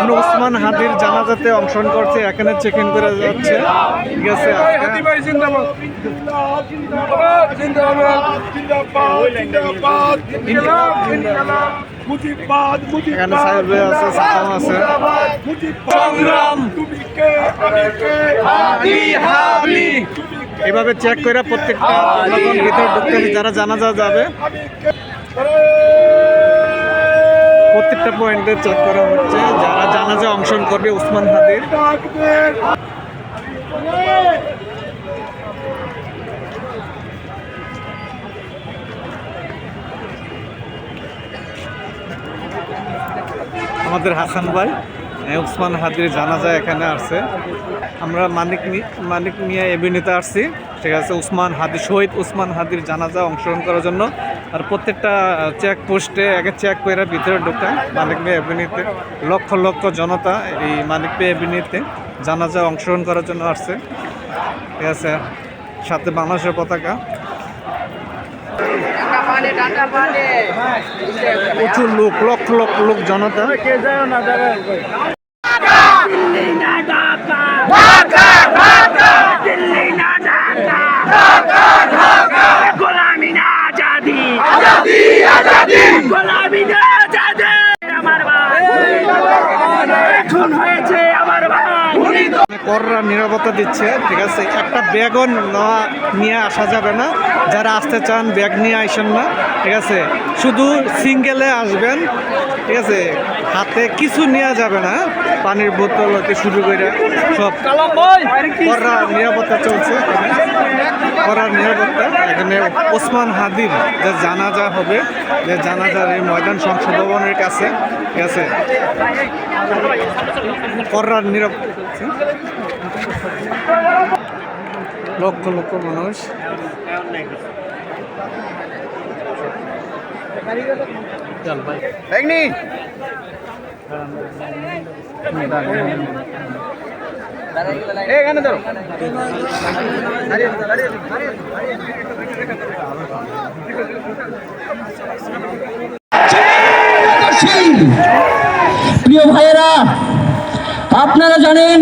আমরা ওসমান হাদির জানাজাতে অংশগ্রহণ করছি এখানে চেক ইন করে যাচ্ছে। ঠিক আছে এখানে সাহেব আছে সালাম আছে। এভাবে চেক করে প্রত্যেকটা ভিতরে ঢুকতে যারা জানাজা যাবে। প্রত্যেকটা পয়েন্টে চেক করা হচ্ছে। যারা জানাজা অংশগ্রহণ করবে উসমান হাদির। আমাদের হাসান ভাই উসমান হাদির জানাজা এখানে আসছে। আমরা মানিক মানিক মিয়া এভিনিউতে আসছি। ঠিক আছে, উসমান হাদি, শহীদ উসমান হাদির জানাজা অংশগ্রহণ করার জন্য। আর প্রত্যেকটা চেক পোস্টে আগে চেক করে ভিতরে ঢোকা মানিক মিয়া এভিনিউতে। লক্ষ লক্ষ জনতা এই মানিক মিয়া এভিনিউতে জানাজা অংশগ্রহণ করার জন্য আসছে। ঠিক আছে, সাথে বাংলাদেশের পতাকা। প্রচুর লোক, লক্ষ লক্ষ লোক জনতা। গোলামি না আজাদি গোলামি আজাদি আমার ভাই। এখন হয়েছে আমার ভাই। কররা নিরাপত্তা দিচ্ছে ঠিক আছে? একটা ব্যাগও নেওয়া নিয়ে আসা যাবে না। যারা আসতে চান ব্যাগ নিয়ে আসেন না ঠিক আছে? শুধু সিঙ্গেলে আসবেন ঠিক আছে? হাতে কিছু নেওয়া যাবে না পানির বোতল হতে শুরু করে সব। কররা নিরাপত্তা চলছে। কড়া নিরাপত্তা এখানে ওসমান হাদির যে জানাজা হবে, যে জানাজার এই ময়দান সংসদ ভবনের কাছে, ঠিক আছে? কররা নিরাপত্তা? লক্ষ লক্ষ মানুষ। চল ভাই এখানে ধরো প্রিয় ভাইয়েরা, আপনারা জানেন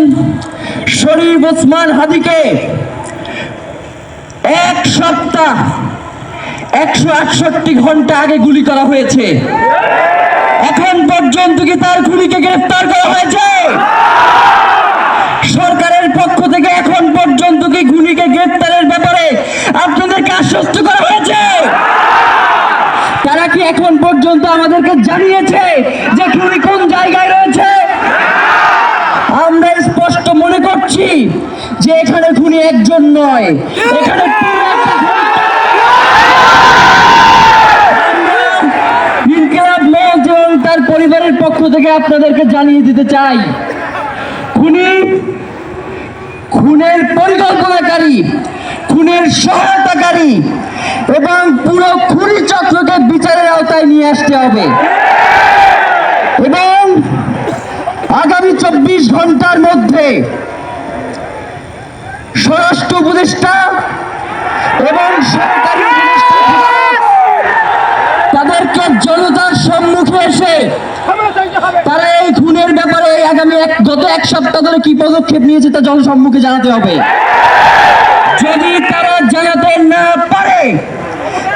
শরীফ ওসমান হাদিকে এক সপ্তাহ একশো আটষট্টি ঘণ্টা আগে গুলি করা হয়েছে। পর্যন্ত কি তার খুনিকে গ্রেফতার করা হয়েছে। সরকারের পক্ষ থেকে এখন পর্যন্ত কি গুলিকে গ্রেফতারের ব্যাপারে আপনাদেরকে আশ্বস্ত করা হয়েছে? তারা কি এখন পর্যন্ত আমাদেরকে জানিয়েছে যে খুনি কোন জায়গায় রয়েছে? আমরা স্পষ্ট মনে করছি যে এখানে খুনি একজন নয়। এখানে থেকে আপনাদেরকে জানিয়ে দিতে চাই খুনি খুনের পরিকল্পনাকারী, খুনের সহায়তাকারী এবং পুরো খুনি চক্রকে বিচারের আওতায় নিয়ে আসতে হবে। এবং আগামী চব্বিশ ঘণ্টার মধ্যে স্বরাষ্ট্র উপদেষ্টা এবং সরকারি তাদেরকে জনতার সম্মুখে এসে তারা এই খুনের ব্যাপারে আগামী গত এক সপ্তাহ ধরে কি পদক্ষেপ নিয়েছে তা জনসম্মুখে জানাতে হবে। যদি তারা জানাতে না পারে,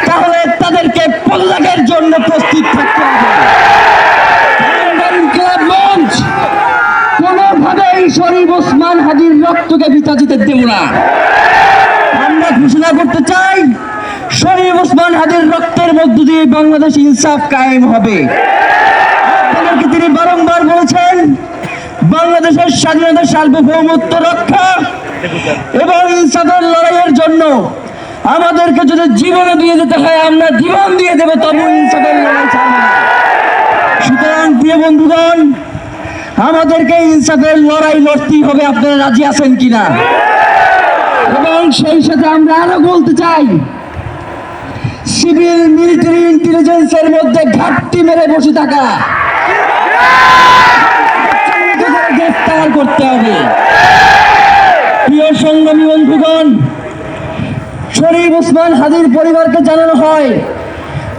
তাহলে তাদেরকে পদত্যাগের জন্য প্রস্তুত থাকতে হবে। শরীফ ওসমান হাজির রক্তকে বিতা যেতে দেব না। আমরা ঘোষণা করতে চাই, শরীফ ওসমান হাজির রক্তের মধ্য দিয়ে বাংলাদেশ ইনসাফ কায়েম হবে। তিনি বারংবার বলেছেন, বাংলাদেশের স্বাধীনতা সার্বভৌমত্ব রক্ষা এবং ইনসাফের লড়াইয়ের জন্য আমাদেরকে যদি জীবনে দিয়ে যেতে হয়, আমরা জীবন দিয়ে দেবো, তবু সুতরাং প্রিয় বন্ধুগণ, আমাদেরকে ইনসাফের লড়াই লড়তেই হবে। আপনারা রাজি আছেন কিনা? এবং সেই সাথে আমরা আরও বলতে চাই, সিভিল মিলিটারি ইন্টেলিজেন্সের মধ্যে ঘাটতি মেরে বসে থাকা গ্রেফতার করতে হবে। প্রিয় সংগ্রামী বন্ধুগণ, শরীফ ওসমান হাদির পরিবারকে জানানো হয়,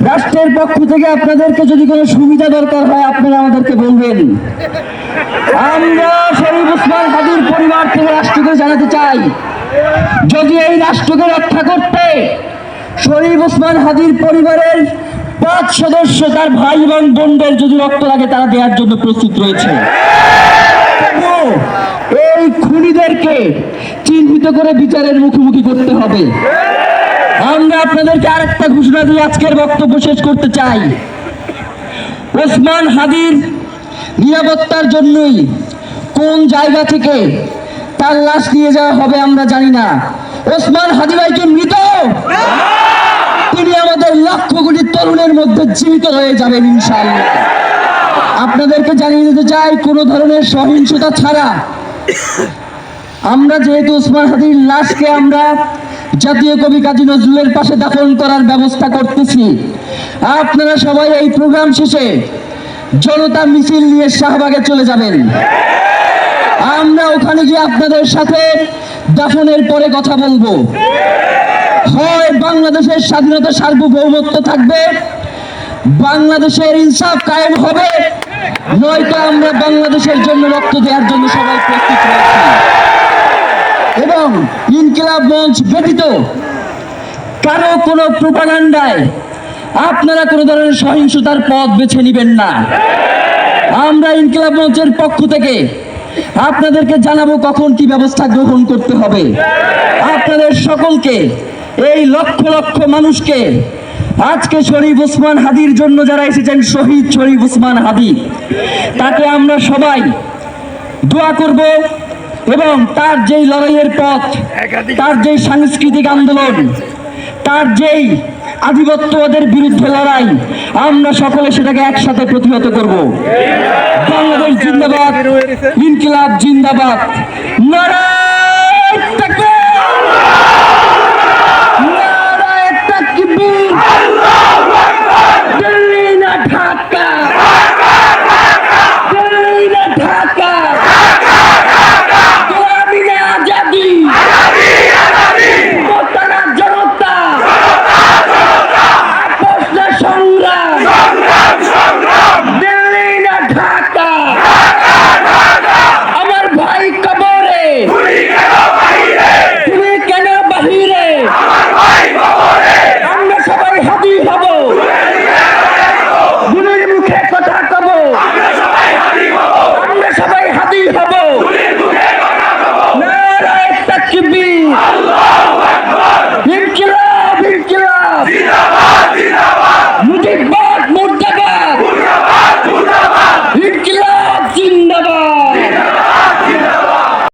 রাষ্ট্রের পক্ষ থেকে আপনাদেরকে যদি কোনো সুবিধা দরকার হয়, আপনারা আমাদেরকে বলবেন। আমরা শরীফ ওসমান হাদির পরিবার থেকে রাষ্ট্রকে জানাতে চাই। যদি এই রাষ্ট্রকে রক্ষা করতে শরীফ ওসমান হাদির পরিবারের পাঁচ সদস্য তার ভাই এবং বোনদের যদি রক্ত লাগে, তারা দেওয়ার জন্য প্রস্তুত রয়েছে। এই খুনিদেরকে চিহ্নিত করে বিচারের মুখোমুখি করতে হবে। আমরা আপনাদেরকে আরেকটা ঘোষণা দিয়ে আজকের বক্তব্য শেষ করতে চাই। ওসমান হাদির নিরাপত্তার জন্যই কোন জায়গা থেকে তার লাশ নিয়ে যাওয়া হবে আমরা জানি না। ওসমান হাদি ভাই কি মৃত! তিনি আমাদের লক্ষ কোটি তরুণের মধ্যে জীবিত হয়ে যাবেন ইনশাআল্লাহ। আপনাদেরকে জানিয়ে দিতে চাই, কোনো ধরনের সহিংসতা ছাড়া আমরা যেহেতু উসমান হাদির লাশকে আমরা জাতীয় কবি কাজী নজরুলের পাশে দাফন করার ব্যবস্থা করতেছি। আপনারা সবাই এই প্রোগ্রাম শেষে জনতা মিছিল নিয়ে শাহবাগে চলে যাবেন। আমরা ওখানে গিয়ে আপনাদের সাথে দাফনের পরে কথা বলব। হয় বাংলাদেশের স্বাধীনতা সার্বভৌমত্ব থাকবে। বাংলাদেশের ইনসাফ কায়েম হবে। নয়তো আমরা বাংলাদেশের জন্য রক্ত দেওয়ার জন্য সবাই প্রস্তুত রয়েছি। এবং ইনকিলাব মঞ্চ ব্যতীত কারও কোনো প্রোপাগান্ডায় আপনারা কোনো ধরনের সহিংসতার পথ বেছে নেবেন না। আমরা ইনকিলাব মঞ্চের পক্ষ থেকে আপনাদেরকে জানাব কখন কি ব্যবস্থা গ্রহণ করতে হবে। আপনাদের সকলকে এই লক্ষ লক্ষ মানুষকে আজকে শরীফ ওসমান হাদির জন্য যারা এসেছেন, শহীদ শরীফ ওসমান হাদি, তাকে আমরা সবাই দোয়া করব এবং তার যেই লড়াইয়ের পথ, তার যেই সাংস্কৃতিক আন্দোলন, তার যেই আধিপত্যবাদের বিরুদ্ধে লড়াই, আমরা সকলে সেটাকে একসাথে প্রতিহত করব। বাংলাদেশ জিন্দাবাদ, ইনকিলাব জিন্দাবাদ নারায়ণ